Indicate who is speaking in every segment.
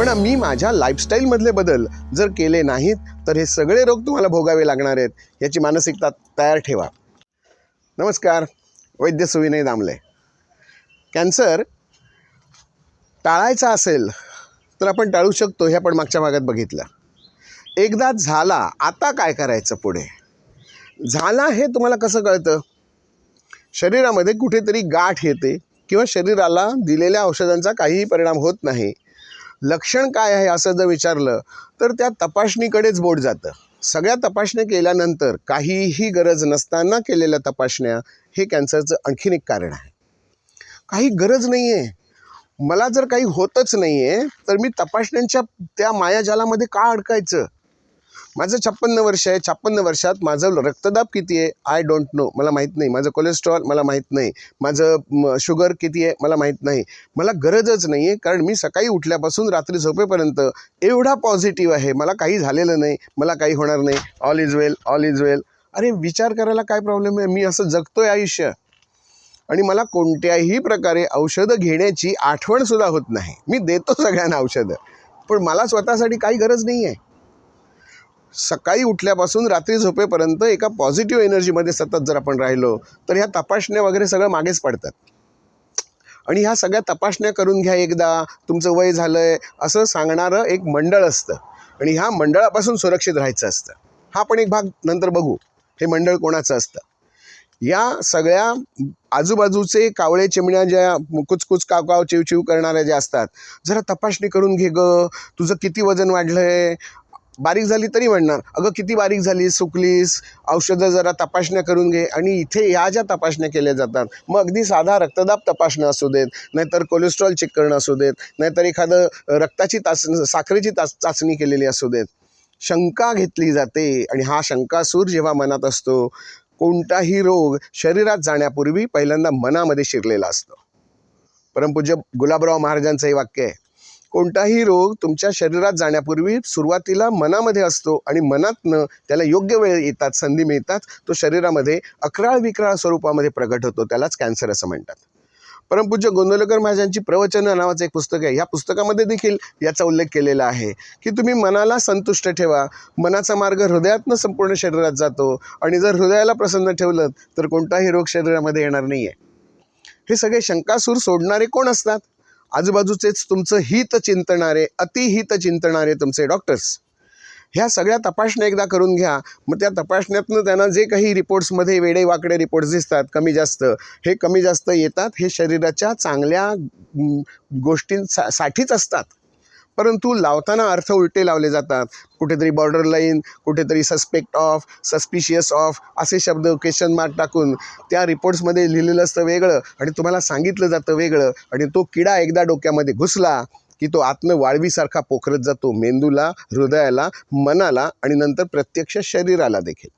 Speaker 1: पण मी माझ्या लाईफस्टाईलमधले बदल जर केले नाहीत तर हे सगळे रोग तुम्हाला भोगावे लागणार आहेत याची मानसिकता तयार ठेवा. नमस्कार वैद्य सुविनय दामले. कॅन्सर टाळायचा असेल तर आपण टाळू शकतो हे आपण मागच्या भागात बघितलं. एकदा झाला आता काय करायचं पुढे? झाला हे तुम्हाला कसं कळतं? शरीरामध्ये कुठेतरी गाठ येते किंवा शरीराला दिलेल्या औषधांचा काहीही परिणाम होत नाही. लक्षण काय आहे असं जर विचारलं तर त्या तपासणीकडेच बोट जातं. सगळ्या तपासण्या केल्यानंतर काहीही गरज नसताना केलेल्या तपासण्या हे कॅन्सरचं आणखीन एक कारण आहे. काही गरज नाही आहे मला जर काही होतच नाही आहे तर मी तपासण्यांच्या त्या मायाजालामध्ये का अडकायचं? माझं छप्पन्न वर्ष आहे. छप्पन्न वर्षात माझं रक्तदाब किती आहे? आय डोंट नो मला माहीत नाही. माझं कोलेस्ट्रॉल मला माहीत नाही. माझं शुगर किती आहे? मला माहीत नाही. मला गरजच नाही आहे कारण मी सकाळी उठल्यापासून रात्री झोपेपर्यंत एवढा पॉझिटिव्ह आहे. मला काही झालेलं नाही. मला काही होणार नाही. All is well all is well अरे विचार करायला काय प्रॉब्लेम आहे? मी असं जगतोय आयुष्य. आणि मला कोणत्याही प्रकारे औषधं घेण्याची आठवणसुद्धा होत नाही. मी देतो सगळ्यांना औषधं. पण मला स्वतःसाठी काही गरज नाही आहे सकाळी उठल्यापासून रात्री झोपेपर्यंत एका पॉझिटिव्ह एनर्जीमध्ये सतत जर आपण राहिलो तर ह्या तपासण्या वगैरे सगळं मागेच पडतात. आणि ह्या सगळ्या तपासण्या करून घ्या एकदा तुमचं वय झालं आहे असं सांगणारं एक मंडळ असतं. आणि ह्या मंडळापासून सुरक्षित राहायचं असतं. हा पण एक भाग नंतर बघू हे मंडळ कोणाचं असतं. या सगळ्या आजूबाजूचे कावळे चिमण्या ज्या कुचकुच कावकाव चिवचिव करणाऱ्या ज्या असतात जरा तपासणी करून घे ग. तुझं किती वजन वाढलं आहे बारीक झाली तरी म्हणणार. अगं किती बारीक झाली सुकलीस औषधं जरा तपासण्या करून घे आणि इथे या ज्या तपासण्या केल्या जातात मग अगदी साधा रक्तदाब तपासणं असू देत नाहीतर कोलेस्ट्रॉल चेक करणं असू देत नाहीतर एखादं रक्ताची तास साखरेची तास चाचणी केलेली असू देत. शंका घेतली जाते आणि हा शंकासूर जेव्हा मनात असतो कोणताही रोग शरीरात जाण्यापूर्वी पहिल्यांदा मनामध्ये शिरलेला असतो. परमपूज्य गुलाबराव महाराजांचं हे वाक्य आहे. कोणताही रोग तुमच्या शरीरात जाण्यापूर्वी सुरुवातीला मनामध्ये असतो आणि मनातनं त्याला योग्य वेळ येतात संधी मिळतात. तो शरीरामध्ये अकराळ विक्राळ स्वरूपामध्ये प्रगट होतो. त्यालाच कॅन्सर असं म्हणतात. परमपूज्य गोंदवलेकर महाराजांची प्रवचनं नावाचं एक पुस्तक आहे. ह्या पुस्तकामध्ये देखील याचा उल्लेख केलेला आहे की तुम्ही मनाला संतुष्ट ठेवा. मनाचा मार्ग हृदयातनं संपूर्ण शरीरात जातो आणि जर हृदयाला प्रसन्न ठेवलं तर कोणताही रोग शरीरामध्ये येणार नाही आहे हे सगळे शंकासूर सोडणारे कोण असतात? आजूबाजूचेच तुमचं हित चिंतणारे अतिहित चिंतणारे तुमचे डॉक्टर्स ह्या सगळ्या तपासण्या एकदा करून घ्या. मग त्या तपासण्यातनं त्यांना जे काही रिपोर्ट्समध्ये वेडे वाकडे रिपोर्ट्स दिसतात कमी जास्त हे कमी जास्त येतात हे शरीराच्या चांगल्या गोष्टींसाठीच साठीच असतात. परंतु लावताना अर्थ उलटे लावले जातात. कुठेतरी बॉर्डर लाईन कुठेतरी सस्पेक्ट ऑफ सस्पिशियस ऑफ असे शब्द क्वेश्चन मार्क टाकून त्या रिपोर्ट्समध्ये लिहिलेलं असतं वेगळं आणि तुम्हाला सांगितलं जातं वेगळं आणि तो किडा एकदा डोक्यामध्ये घुसला की तो आत्म वाळवीसारखा पोखरत जातो मेंदूला हृदयाला मनाला आणि नंतर प्रत्यक्ष शरीराला देखील.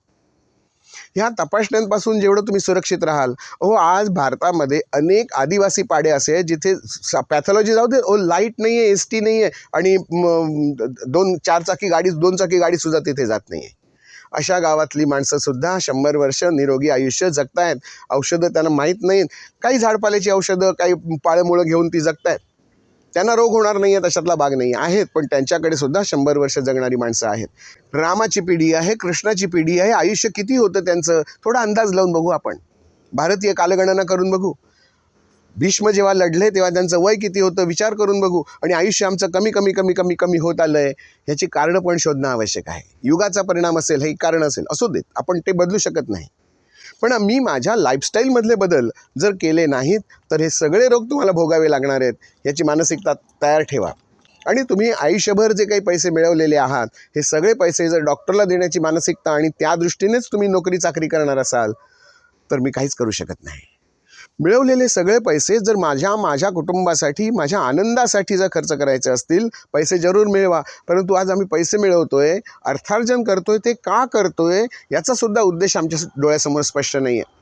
Speaker 1: ह्या तपासण्यांपासून जेवढं तुम्ही सुरक्षित राहाल. हो आज भारतामध्ये अनेक आदिवासी पाडे असे आहेत जिथे पॅथॉलॉजी जाऊ दे ओ लाइट नाही आहे एस टी नाही आहे आणि दोन चारचाकी गाडी दोन चाकी गाडीसुद्धा तिथे जात नाही आहे अशा गावातली माणसंसुद्धा शंभर वर्ष निरोगी आयुष्य जगतायत. औषधं त्यांना माहीत नाहीत. काही झाडपाल्याची औषधं काही पाळेमुळं घेऊन ती जगतायत. त्यांना रोग होणार नाही आहे तशातला भाग नाही आहेत पण त्यांच्याकडे सुद्धा शंभर वर्ष जगणारी माणसं आहेत. रामाची पिढी आहे कृष्णाची पिढी आहे आयुष्य किती होतं त्यांचं थोडा अंदाज लावून बघू आपण. भारतीय कालगणना करून बघू. भीष्म जेव्हा लढले तेव्हा त्यांचं वय किती होतं विचार करून बघू. आणि आयुष्य आमचं कमी कमी कमी कमी कमी होत आलं आहे ह्याची कारणं पण शोधणं आवश्यक आहे. युगाचा परिणाम असेल हे कारण असेल. असू देत आपण ते बदलू शकत नाही. पण मी माझ्या लाईफस्टाईलमधले बदल जर केले नाहीत तर हे सगळे रोग तुम्हाला भोगावे लागणार आहेत याची मानसिकता तयार ठेवा. आणि तुम्ही आयुष्यभर जे काही पैसे मिळवलेले आहात हे सगळे पैसे जर डॉक्टरला देण्याची मानसिकता आणि त्या दृष्टीनेच तुम्ही नोकरी चाकरी करणार असाल तर मी काहीच करू शकत नाही. मिळवलेले सगळे पैसे जर माझ्या माझ्या कुटुंबासाठी माझ्या आनंदासाठी जर खर्च करायचे असतील पैसे जरूर मिळवा. परंतु आज आम्ही पैसे मिळवतो आहे अर्थार्जन करतोय ते का करतोय आहे याचासुद्धा उद्देश आमच्या डोळ्यासमोर स्पष्ट नाही आहे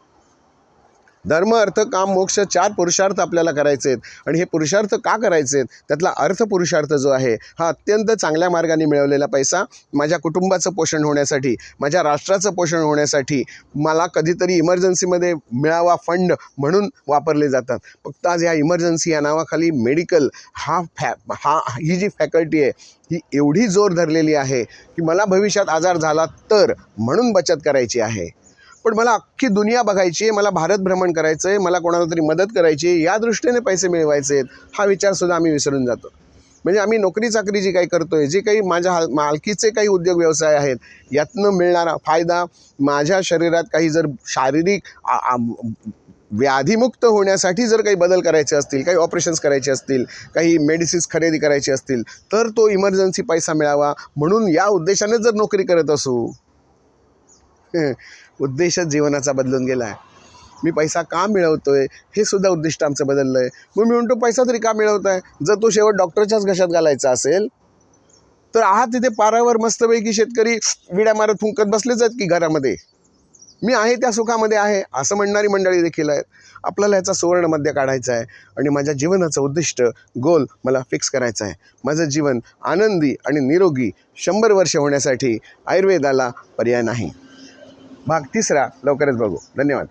Speaker 1: धर्म अर्थ काम मोक्ष चार पुरुषार्थ आपल्याला करायचे आहेत. आणि हे पुरुषार्थ का करायचे आहेत? त्यातला अर्थ पुरुषार्थ जो आहे हा अत्यंत चांगल्या मार्गाने मिळवलेला पैसा माझ्या कुटुंबाचं पोषण होण्यासाठी माझ्या राष्ट्राचं पोषण होण्यासाठी मला कधीतरी इमर्जन्सीमध्ये मिळावा फंड म्हणून वापरले जातात. फक्त आज या इमर्जन्सी या नावाखाली मेडिकल हा फॅ हा ही जी फॅकल्टी आहे ही एवढी जोर धरलेली आहे की मला भविष्यात आजार झाला तर म्हणून बचत करायची आहे. पण मला अख्खी दुनिया बघायची आहे मला भारत भ्रमण करायचं आहे मला कोणाला तरी मदत करायची आहे या दृष्टीने पैसे मिळवायचे आहेत हा विचारसुद्धा आम्ही विसरून जातो. म्हणजे आम्ही नोकरी चाकरी जी काही करतो आहे जे काही माझ्या हाल मालकीचे काही उद्योग व्यवसाय आहेत यातनं मिळणारा फायदा माझ्या शरीरात काही जर शारीरिक आ- व्याधीमुक्त होण्यासाठी जर काही बदल करायचे असतील काही ऑपरेशन्स करायचे असतील काही मेडिसिन्स खरेदी करायची असतील तर तो इमर्जन्सी पैसा मिळावा. म्हणून या उद्देशाने जर नोकरी करत असू उद्देशच जीवनाचा बदलून गेला आहे. मी पैसा का मिळवतो आहे हे सुद्धा उद्दिष्ट आमचं बदललं आहे मग मी म्हणतो पैसा तरी का मिळवत आहे? जर तो शेवट डॉक्टरच्याच घशात घालायचा असेल तर आहात तिथे पारावर मस्तपैकी शेतकरी विड्या मारत फुंकत बसलेच आहेत की घरामध्ये? मी आहे त्या सुखामध्ये आहे असं म्हणणारी मंडळी देखील आहेत. आपल्याला ह्याचा सुवर्णमध्य काढायचा आहे आणि माझ्या जीवनाचं उद्दिष्ट गोल मला फिक्स करायचं आहे. माझं जीवन आनंदी आणि निरोगी शंभर वर्ष होण्यासाठी आयुर्वेदाला पर्याय नाही. भाग तिसरा. लवकरच बघू. धन्यवाद.